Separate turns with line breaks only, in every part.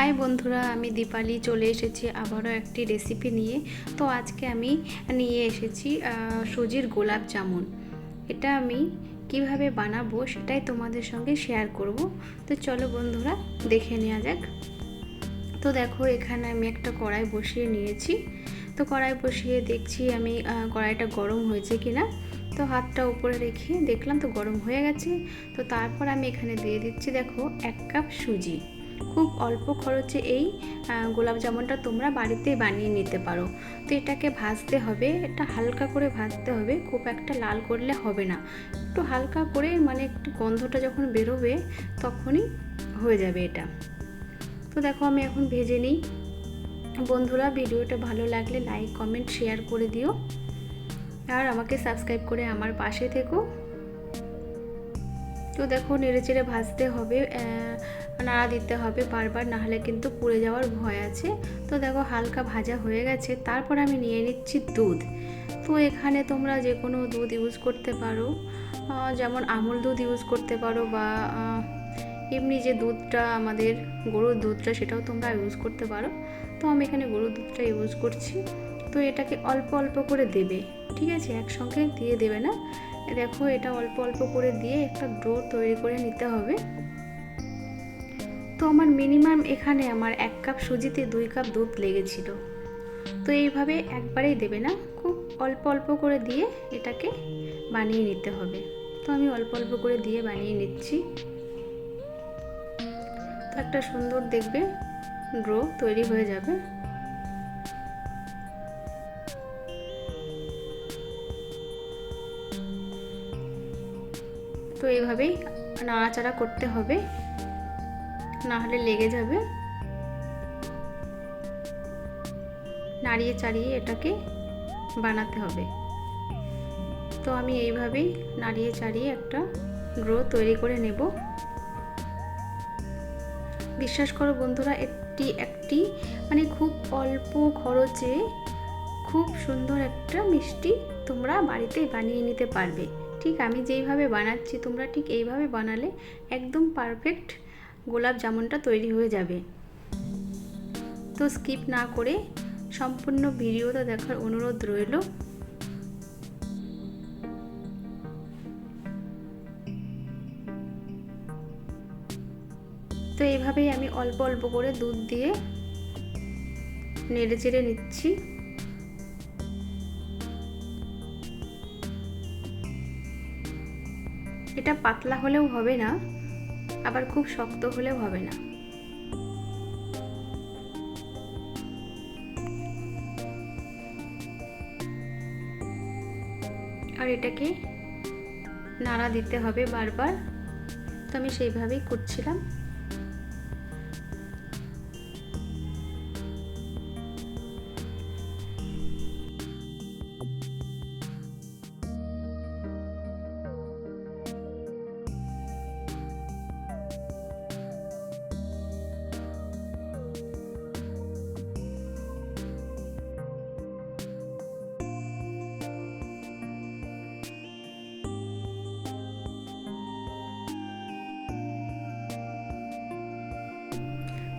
High বন্ধুরা, আমি দীপালি চলে এসেছি আবারও একটি রেসিপি নিয়ে। তো আজকে আমি নিয়ে এসেছি সুজির গোলাপ জামুন। এটা আমি কীভাবে বানাবো সেটাই তোমাদের সঙ্গে শেয়ার করব। তো চলো বন্ধুরা, দেখে নেওয়া যাক। তো দেখো, এখানে আমি একটা কড়াই বসিয়ে নিয়েছি। তো কড়াই বসিয়ে দেখছি আমি কড়াইটা গরম হয়েছে কিনা। তো হাতটা উপরে রেখে দেখলাম তো গরম হয়ে গেছে। তো তারপর আমি এখানে দিয়ে দিচ্ছি, দেখো, এক কাপ সুজি। খুব অল্প খরচে এই গোলাপ জামুনটা তোমরা বাড়িতেই বানিয়ে নিতে পারো। তো এটাকে ভাজতে হবে, এটা হালকা করে ভাজতে হবে, খুব একটা লাল করলে হবে না। একটু হালকা করে মানে একটু গন্ধটা যখন বেরোবে, তখনই হয়ে যাবে এটা। তো দেখো আমি এখন ভেজে নিই। বন্ধুরা, ভিডিওটা ভালো লাগলে লাইক কমেন্ট শেয়ার করে দিও। আর আমাকে সাবস্ক্রাইব করে আমার পাশে থেকো। তো দেখো, নেড়ে চেড়ে ভাজতে হবে নাড়া দিতে হবে বারবার, নাহলে কিন্তু পুড়ে যাওয়ার ভয় আছে। তো দেখো হালকা ভাজা হয়ে গেছে, তারপর আমি নিয়ে নিচ্ছি দুধ। তো এখানে তোমরা যে কোনো দুধ ইউজ করতে পারো। যেমন আমুল দুধ ইউজ করতে পারো বা এমনি যে দুধটা আমাদের গরুর দুধটা সেটাও তোমরা ইউজ করতে পারো। তো আমি এখানে গরুর দুধটা ইউজ করছি। তো এটাকে অল্প অল্প করে দেবে, ঠিক আছে? একসঙ্গে দিয়ে দেবে না। দেখো এটা অল্প অল্প করে দিয়ে একটা ডো তৈরি করে নিতে হবে। তো আমার মিনিমাম এখানে আমার এক কাপ সুজিতে দুই কাপ দুধ লেগেছিল। তো এইভাবে একবারেই দেবে না, খুব অল্প অল্প করে দিয়ে এটাকে বানিয়ে নিতে হবে। তো আমি অল্প অল্প করে দিয়ে বানিয়ে নিচ্ছি। তো একটা সুন্দর দেখবে ড্রো তৈরি হয়ে যাবে। তো এইভাবেই নাড়াচাড়া করতে হবে। না হলে লেগে যাবে। নাড়িয়ে চাড়িয়ে এটাকে বানাতে হবে। তো আমি এইভাবেই নাড়িয়ে চাড়িয়ে একটা ড্রো তৈরি করে নেব। বিশ্বাস করো বন্ধুরা, এটি একটি মানে খুব অল্প খরচে খুব সুন্দর একটা মিষ্টি তোমরা বাড়িতেই বানিয়ে নিতে পারবে। ঠিক আমি যেইভাবে বানাচ্ছি, তোমরা ঠিক এইভাবে বানালে একদম পারফেক্ট গোলাপ জামুনটা তৈরি হয়ে যাবে। তো স্কিপ না করে সম্পূর্ণ ভিডিওটা দেখার অনুরোধ রইল। তো এইভাবেই আমি অল্প অল্প করে দুধ দিয়ে নেড়ে চেড়ে নিচ্ছি। এটা পাতলা হলেও হবে না। আবার খুব শক্ত হলেও হবে না। আর এটাকে নাড়া দিতে হবে বারবার। তো আমি সেইভাবেই করছিলাম।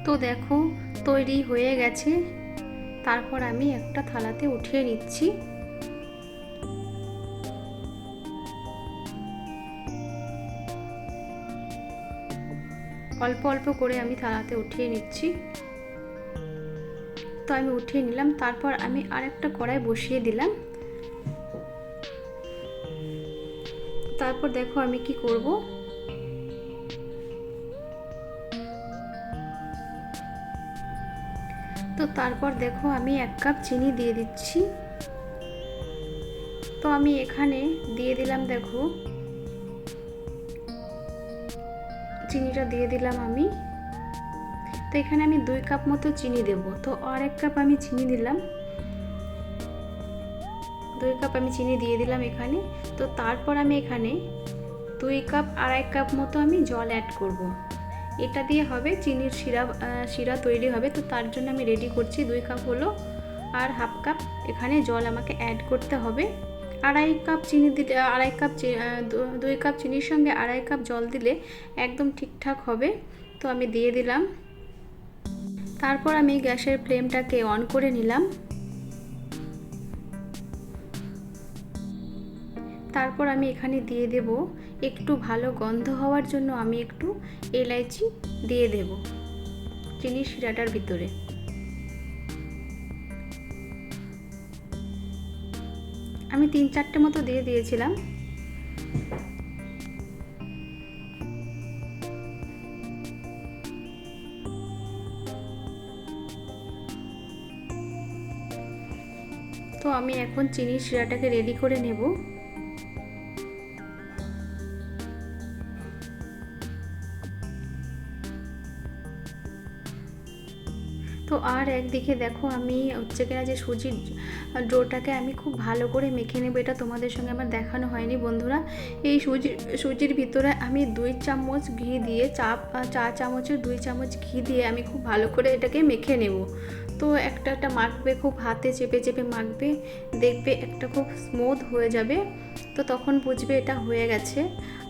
তো দেখো, তৈরি হয়ে গেছে। তারপর আমি একটা থালাতে উঠিয়ে নিচ্ছি। অল্প অল্প করে আমি থালাতে উঠিয়ে নিচ্ছি। তো আমি উঠিয়ে নিলাম, তারপর আমি আরেকটা কড়াই বসিয়ে দিলাম। তারপর দেখো আমি কি করব? তো তারপর দেখো আমি এক কাপ চিনি দিয়ে দিচ্ছি। তো আমি এখানে দিয়ে দিলাম দেখো। চিনিটা দিয়ে দিলাম আমি। তো এখানে আমি দুই কাপ মতো চিনি দেব। তো আর এক কাপ আমি চিনি দিলাম। দুই কাপ আমি চিনি দিয়ে দিলাম এখানে। তো তারপর আমি এখানে দুই কাপ, আড়াই কাপ মতো আমি জল অ্যাড করব। এটা দিয়ে হবে চিনির শিরা শিরা তৈরি হবে। তো তার জন্য আমি রেডি করছি দুই কাপ হলো আর হাফ কাপ এখানে জল আমাকে অ্যাড করতে হবে। আড়াই কাপ চিনি দিলে, আড়াই কাপ দুই কাপ চিনির সঙ্গে আড়াই কাপ জল দিলে একদম ঠিকঠাক হবে। তো আমি দিয়ে দিলাম। তারপর আমি গ্যাসের ফ্লেমটাকে অন করে নিলাম। তারপর আমি এখানে দিয়ে দেব একটু ভালো গন্ধ হওয়ার জন্য আমি একটু এলাইচি দিয়ে দেব চিনি শিরাটার ভিতরে। আমি তিন চারটে মতো দিয়ে দিয়েছিলাম। তো আমি এখন চিনি শিরাটাকে রেডি করে নেব। আর একদিকে দেখো আমি হচ্ছে কিনা যে সুজির ডোটাকে আমি খুব ভালো করে মেখে নেব, এটা তোমাদের সঙ্গে আমার দেখানো হয়নি বন্ধুরা। এই সুজি, সুজির ভিতরে আমি দুই চামচ ঘি দিয়ে, চা চা চামচের দুই চামচ ঘি দিয়ে আমি খুব ভালো করে এটাকে মেখে নেব। তো একটা একটা মাখবে, খুব হাতে চেপে চেপে মাখবে, দেখবে একটা খুব স্মুথ হয়ে যাবে। তো তখন বুঝবে এটা হয়ে গেছে।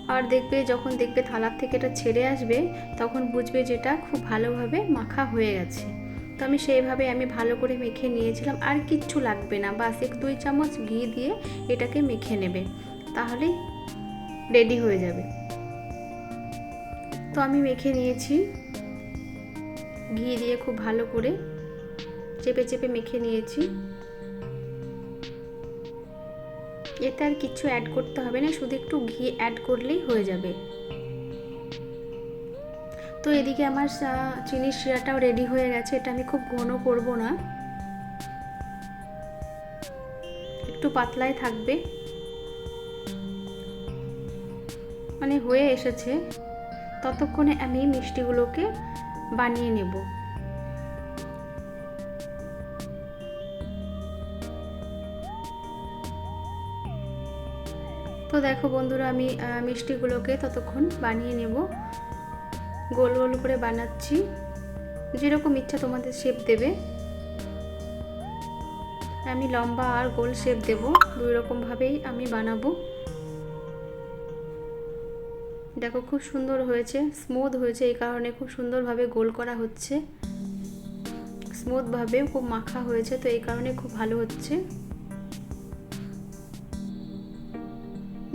আর দেখবে যখন দেখবে থালার থেকে এটা ছেড়ে আসবে, তখন বুঝবে যেটা খুব ভালোভাবে মাখা হয়ে গেছে। তো আমি সেইভাবে আমি ভালো করে মেখে নিয়েছিলাম। আর কিচ্ছু লাগবে না। বাস এক দুই চামচ ঘি দিয়ে এটাকে মেখে নেবে। তাহলে রেডি হয়ে যাবে। তো আমি মেখে নিয়েছি। ঘি দিয়ে খুব ভালো করে চেপে চেপে মেখে নিয়েছি। এতে আর কিছু অ্যাড করতে হবে না। শুধু একটু ঘি অ্যাড করলেই হয়ে যাবে। এদিকে আমার চিনির শিরাটাও রেডি হয়ে গেছে, এটা আমি খুব ঘন করব না। একটু পাতলাই থাকবে। মানে হয়ে এসেছে। ততক্ষণে আমি মিষ্টিগুলোকে বানিয়ে নেব। তো দেখো বন্ধুরা, আমি মিষ্টিগুলোকে ততক্ষণ বানিয়ে নেব। গোল গোল করে বানাচ্ছি। যেরকম ইচ্ছা তোমাদের শেপ দেবে। আমি লম্বা আর গোল শেপ দেব। দুই রকমভাবেই আমি বানাবো। দেখো খুব সুন্দর হয়েছে স্মুথ হয়েছে, এই কারণে খুব সুন্দরভাবে গোল করা হচ্ছে। স্মুথভাবে খুব মাখা হয়েছে, তো এই কারণে খুব ভালো হচ্ছে।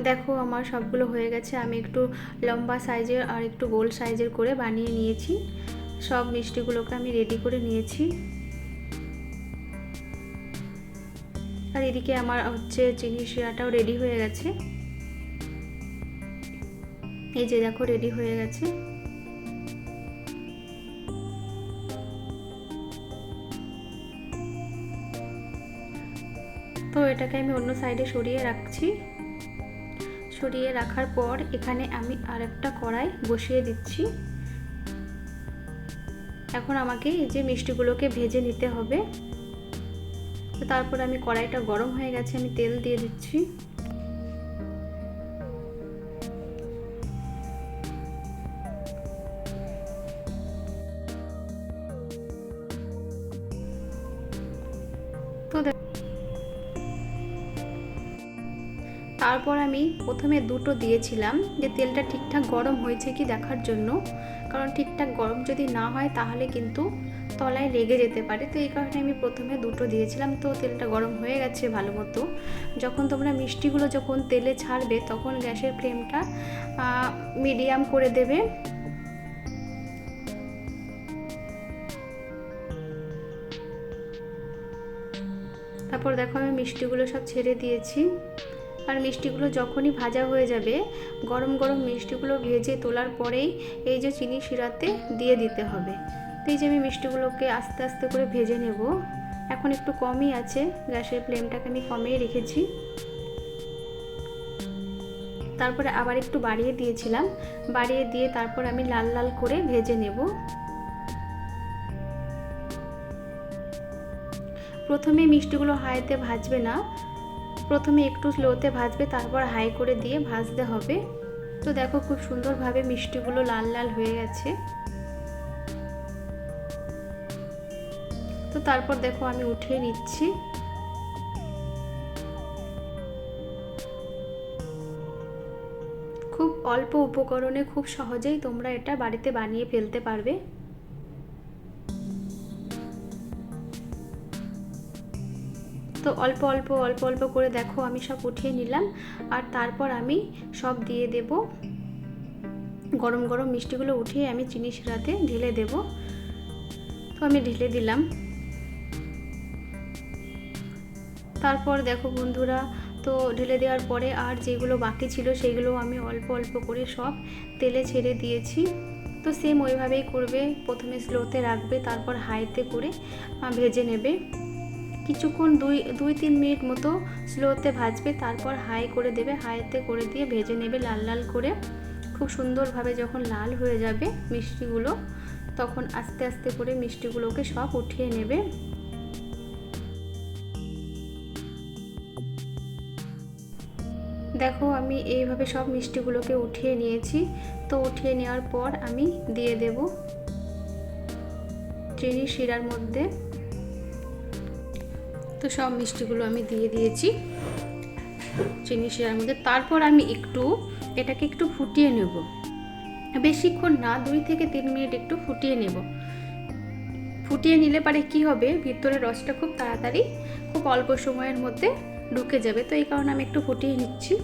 দেখো আমার সবগুলো হয়ে গেছে, আমি একটু লম্বা সাইজের আর একটু গোল সাইজের করে বানিয়ে নিয়েছি। সব মিষ্টিগুলোকে আমি রেডি করে নিয়েছি। আর এদিকে আমার হচ্ছে চিনি শিরাটাও রেডি হয়ে গেছে। এই যে দেখো রেডি হয়ে গেছে। তো এটাকে আমি অন্য সাইডে সরিয়ে রাখছি। সরিয়ে রাখার পর এখানে আমি আর একটা কড়াই বসিয়ে দিচ্ছি। এখন আমাকে এই যে মিষ্টিগুলোকে ভেজে নিতে হবে। তারপর আমি কড়াইটা গরম হয়ে গেছে, আমি তেল দিয়ে দিচ্ছি। তারপর আমি প্রথমে দুটো দিয়েছিলাম যে তেলটা ঠিকঠাক গরম হয়েছে কি দেখার জন্য। কারণ ঠিকঠাক গরম যদি না হয় তাহলে কিন্তু তলায় লেগে যেতে পারে। তো এই কারণে আমি প্রথমে দুটো দিয়েছিলাম। তো তেলটা গরম হয়ে গেছে ভালো মতো। যখন তোমরা মিষ্টিগুলো যখন তেলে ছাড়বে তখন গ্যাসের ফ্লেমটা মিডিয়াম করে দেবে। তারপর দেখো আমি মিষ্টিগুলো সব ছেড়ে দিয়েছি। আর মিষ্টিগুলো যখনই ভাজা হয়ে যাবে, গরম গরম মিষ্টিগুলো ভেজে তোলার পরেই এই যে চিনি শিরাতে দিয়ে দিতে হবে। তো এই যে আমি মিষ্টিগুলোকে আস্তে আস্তে করে ভেজে নেব। এখন একটু কমই আছে, গ্যাসের ফ্লেমটাকে আমি কমেই রেখেছি। তারপরে আবার একটু বাড়িয়ে দিয়েছিলাম। বাড়িয়ে দিয়ে তারপর আমি লাল লাল করে ভেজে নেব। প্রথমে মিষ্টিগুলো হাইতে ভাজবে না। প্রথমে একটু স্লোতে ভাজবে, তারপর হাই করে দিয়ে ভাজতে হবে। তো দেখো খুব সুন্দরভাবে মিষ্টিগুলো লাল লাল হয়ে গেছে। তো তারপর দেখো আমি উঠিয়ে নিচ্ছি। খুব অল্প উপকরণে খুব সহজেই তোমরা এটা বাড়িতে বানিয়ে ফেলতে পারবে। তো অল্প অল্প অল্প অল্প করে দেখো, আমি সব উঠিয়ে নিলাম। আর তারপর আমি সব দিয়ে দেব। গরম গরম মিষ্টিগুলো উঠিয়ে আমি চিনি শিরাতে ঢেলে দেব। তো আমি ঢেলে দিলাম। তারপর দেখো বন্ধুরা, তো ঢেলে দেওয়ার পরে আর যেগুলো বাকি ছিল সেগুলো আমি অল্প অল্প করে সব তেলে ছেড়ে দিয়েছি। তো সেম ওইভাবেই করবে। প্রথমে স্লোতে রাখবে, তারপর হাইতে করে ভেজে নেবে। কিছুক্ষণ দুই দুই তিন মিনিট মতো স্লোতে ভাজবে, তারপর হাই করে দেবে হাইতে করে দিয়ে ভেজে নেবে লাল লাল করে। খুব সুন্দরভাবে যখন লাল হয়ে যাবে মিষ্টিগুলো, তখন আস্তে আস্তে করে মিষ্টিগুলোকে সব উঠিয়ে নেবে। দেখো, আমি এইভাবে সব মিষ্টিগুলোকে উঠিয়ে নিয়েছি। তো উঠিয়ে নেওয়ার পর আমি দিয়ে দেব চিনি শিরার মধ্যে। তো সব মিষ্টিগুলো আমি দিয়ে দিয়েছি চিনি শিরার মধ্যে। তারপর আমি একটু এটাকে একটু ফুটিয়ে নেব। বেশিক্ষণ না, দুই থেকে তিন মিনিট একটু ফুটিয়ে নেব। ফুটিয়ে নিলে পারে কি হবে? ভিতরে রসটা খুব তাড়াতাড়ি, খুব অল্প সময়ের মধ্যে ঢুকে যাবে। তো এই কারণে আমি একটু ফুটিয়ে নিচ্ছি।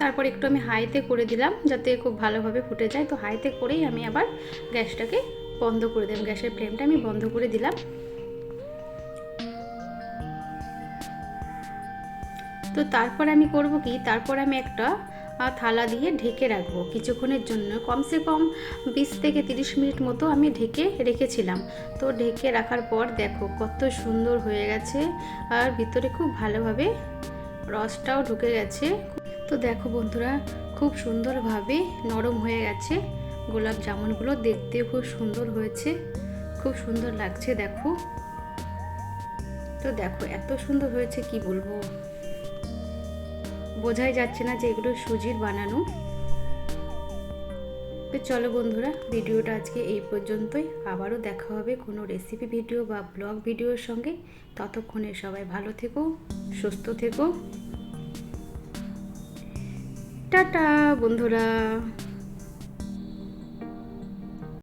তারপর একটু আমি হাইতে করে দিলাম যাতে খুব ভালোভাবে ফুটে যায়। তো হাইতে করেই আমি আবার গ্যাসটাকে বন্ধ করে দিলাম। গ্যাসের ফ্লেমটা আমি বন্ধ করে দিলাম। তো তারপর আমি করব কি? তারপর আমি একটা থালা দিয়ে ঢেকে রাখব। কিছুক্ষণের জন্য। কমসে কম বিশ থেকে তিরিশ মিনিট মতো আমি ঢেকে রেখেছিলাম। তো ঢেকে রাখার পর দেখো কত সুন্দর হয়ে গেছে। আর ভিতরে খুব ভালোভাবে রসটাও ঢুকে গেছে। তো দেখো বন্ধুরা, খুব সুন্দরভাবে নরম হয়ে গেছে গোলাপ জামুনগুলো। দেখতেও খুব সুন্দর হয়েছে, খুব সুন্দর লাগছে দেখো। তো দেখো, এত সুন্দর হয়েছে, কি বলব? বোঝাই যাচ্ছে না যে এগুলো সুজির বানানো। তো চলো বন্ধুরা, ভিডিওটা আজকে এই পর্যন্তই। আবারও দেখা হবে কোনো রেসিপি ভিডিও বা ব্লগ ভিডিওর সঙ্গে। ততক্ষণে সবাই ভালো থেকো, সুস্থ থেকো। টাটা বন্ধুরা।